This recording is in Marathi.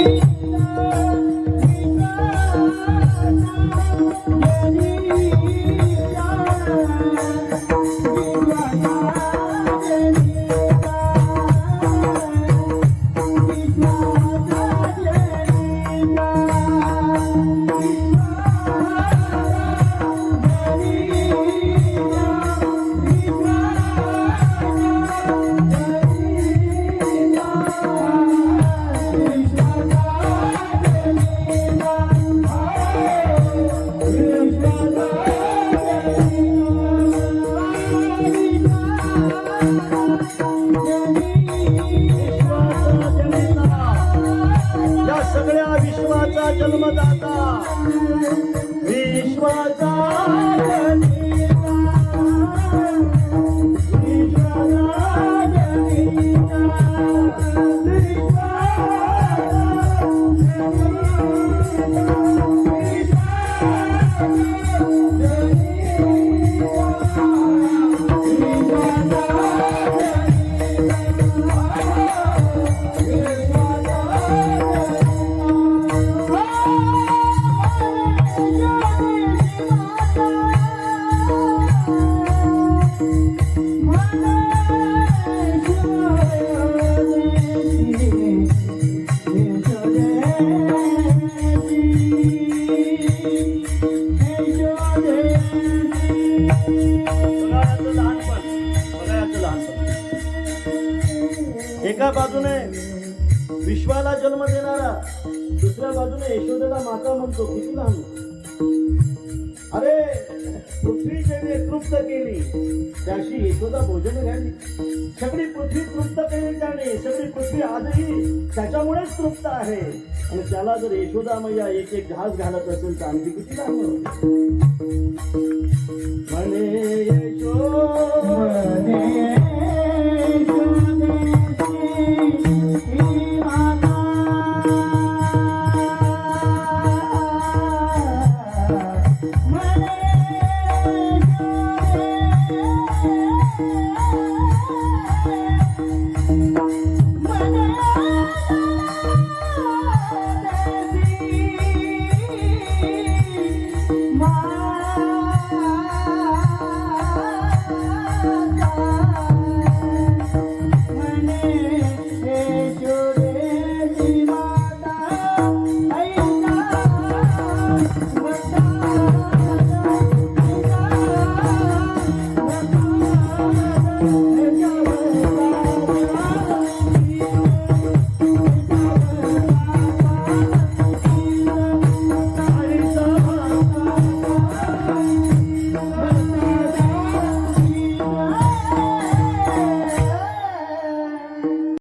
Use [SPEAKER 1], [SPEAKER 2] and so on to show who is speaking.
[SPEAKER 1] you. जन्मदाता. विश्वाचा एका बाजूने विश्वाला जन्म देणारा दुसऱ्या बाजूने यशोदेला माता म्हणतो किती लहान अरे पृथ्वी जेणे तृप्त केली त्याशी यशोदा भोजन घ्यावी. सगळी पृथ्वी तृप्त केली त्याने सगळी पृथ्वी आजही त्याच्यामुळेच तृप्त आहे. आणि त्याला जर यशोदा मैया एक एक घास घालत असेल तर आणखी किती लहान Thank you.